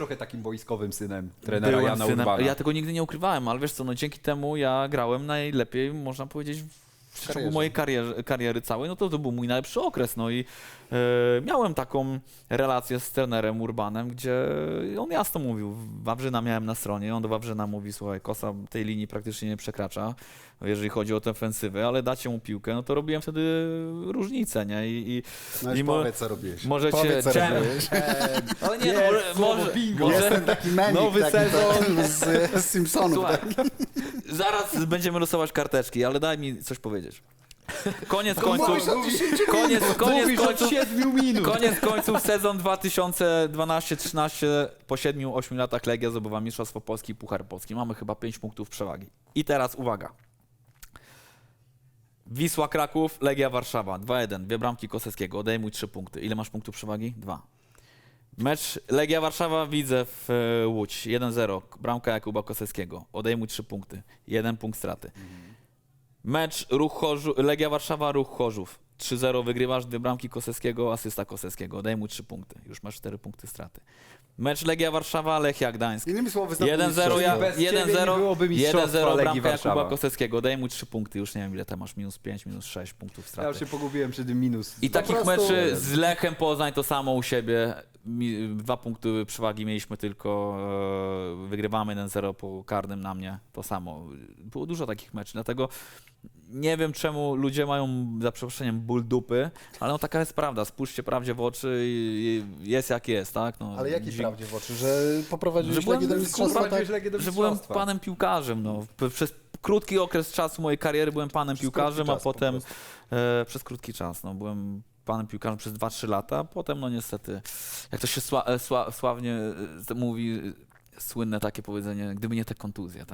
trochę takim wojskowym synem trenera Byłem Jana synem, Urbana. ja tego nigdy nie ukrywałem, ale wiesz co, no dzięki temu ja grałem najlepiej, można powiedzieć, w ciągu karierze. mojej karierze, kariery całej, no to to był mój najlepszy okres, no i e, miałem taką relację z trenerem Urbanem, gdzie on jasno mówił, Wawrzyna miałem na stronie, on do Wawrzyna mówi, słuchaj, Kosa tej linii praktycznie nie przekracza, jeżeli chodzi o tę ofensywę, ale dacie mu piłkę, no to robiłem wtedy różnicę, nie, i, i No i powiedz, co robiłeś. możecie- Powiedz, co robiłeś. ale nie, no, może, może, Jestem taki memik, nowy taki sezon. z, z Simpsonów. Słuchaj, tak? Zaraz będziemy losować karteczki, ale daj mi coś powiedzieć. Koniec końców, mówisz o 10 koniec, koniec Mówisz od końców, 7 minut. koniec końców sezon 2012-13 po 7-8 latach Legia zdobywa Mistrzostwo Polski i Puchar Polski. Mamy chyba 5 punktów przewagi. I teraz uwaga. Wisła Kraków, Legia Warszawa 2-1, dwie bramki Koseckiego, odejmuj 3 punkty. Ile masz punktów przewagi? 2. Mecz Legia Warszawa widzę w e, Łódź 1-0, bramka Jakuba Koseckiego, odejmuj 3 punkty, 1 punkt straty. Mecz Ruch Chorzów, Legia Warszawa, Ruch Chorzów. 3-0 wygrywasz, dwie bramki Koseckiego, asysta Koseckiego. Odejmuj 3 punkty. Już masz 4 punkty straty. Mecz Legia Warszawa, Lechia Gdańsk. Innymi słowy, znowu 1-0 ja, Bez ciebie nie 1-0 byłoby mistrzostwa 1-0 Legii bramka. Jakuba Koseckiego. Odejmuj 3 punkty. Już nie wiem ile tam masz, minus 5, minus 6 punktów Ja straty. już się pogubiłem przy tym minus. I Po takich prostu- meczy z Lechem Poznań to samo u siebie. Mi, dwa punkty przewagi mieliśmy tylko, e, wygrywamy 1-0 po karnym na mnie, to samo. Było dużo takich meczów, dlatego nie wiem czemu ludzie mają, za przeproszeniem, ból dupy, ale no taka jest prawda, spójrzcie prawdzie w oczy i jest jak jest, tak? No, Ale jakiej dzi- prawdzie w oczy? Że poprowadziłeś Że byłem Legię do mistrzostwa, tak? Do że byłem panem piłkarzem. No. Przez krótki okres czasu mojej kariery byłem panem Przez piłkarzem, a po potem prostu. e, przez krótki czas. No. Byłem panem piłkarzem przez 2-3 lata, potem no niestety, jak to się sła, e, sła, sławnie e, mówi, e, słynne takie powiedzenie, gdyby nie te kontuzje. Tak?